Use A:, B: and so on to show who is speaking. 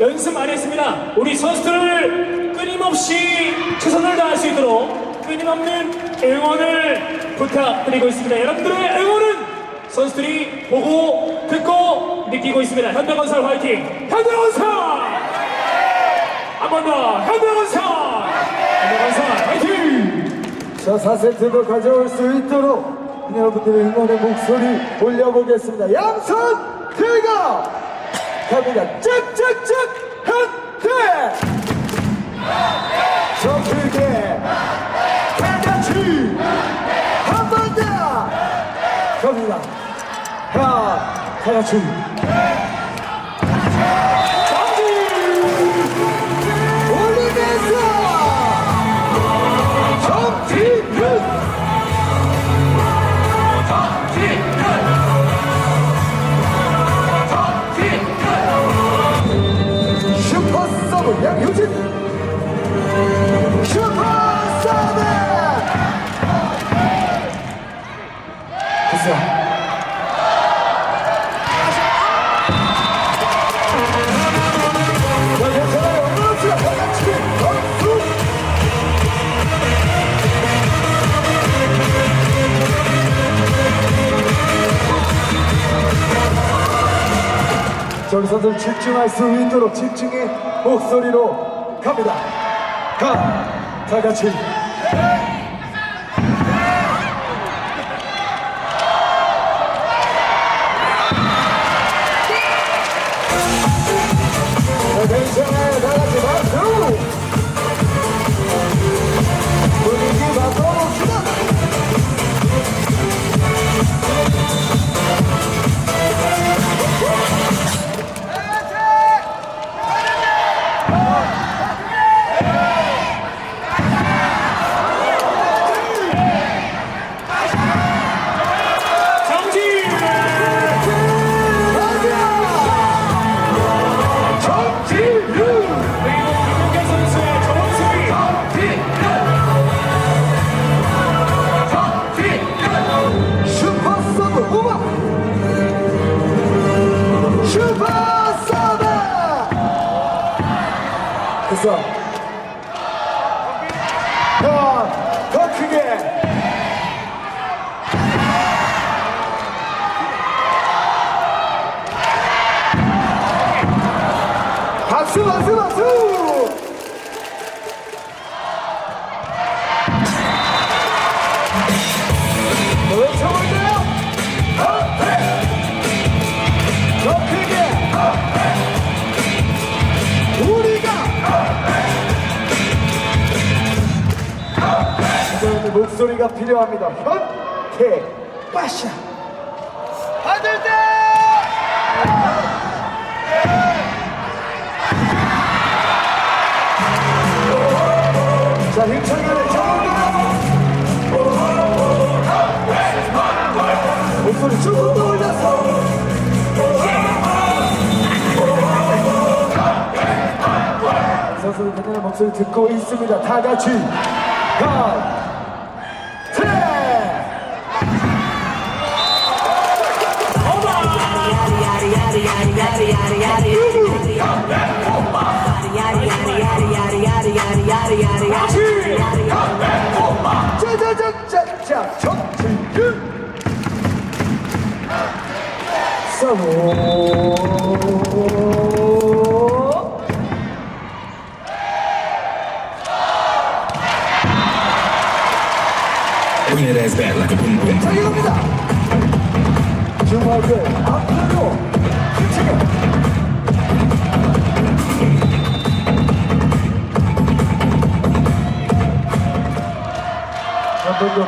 A: 연습 많이 했습니다. 우리 선수들을 끊임없이 최선을 다할 수 있도록 끊임없는 응원을 부탁드리고 있습니다. 여러분들의 응원은 선수들이 보고 듣고 느끼고 있습니다. 현대건설 화이팅! 현대건설! 한 번 더 현대건설! 현대건설 화이팅!
B: 자, 4세트도 가져올 수 있도록 여러분들의 응원의 목소리 올려보겠습니다. 양손 들고 갑니다. 짝짝짝 한대 저 크게 다같이 한 번 더 갑니다. 자, 다같이 선수 집중할 수 있도록 집중의 목소리로 갑니다. 가, 다 같이. What's up? 목소리가 필요합니다 현태 빠샤 받을 때 자, 힘차게 저번에 목소리 조금 더 올렸어. 선수들 목소리 듣고 있습니다. 다 같이 가. 서로
C: Bring that ass back like a boom boom.
B: 자기 갑니다. 주먹을 앞으로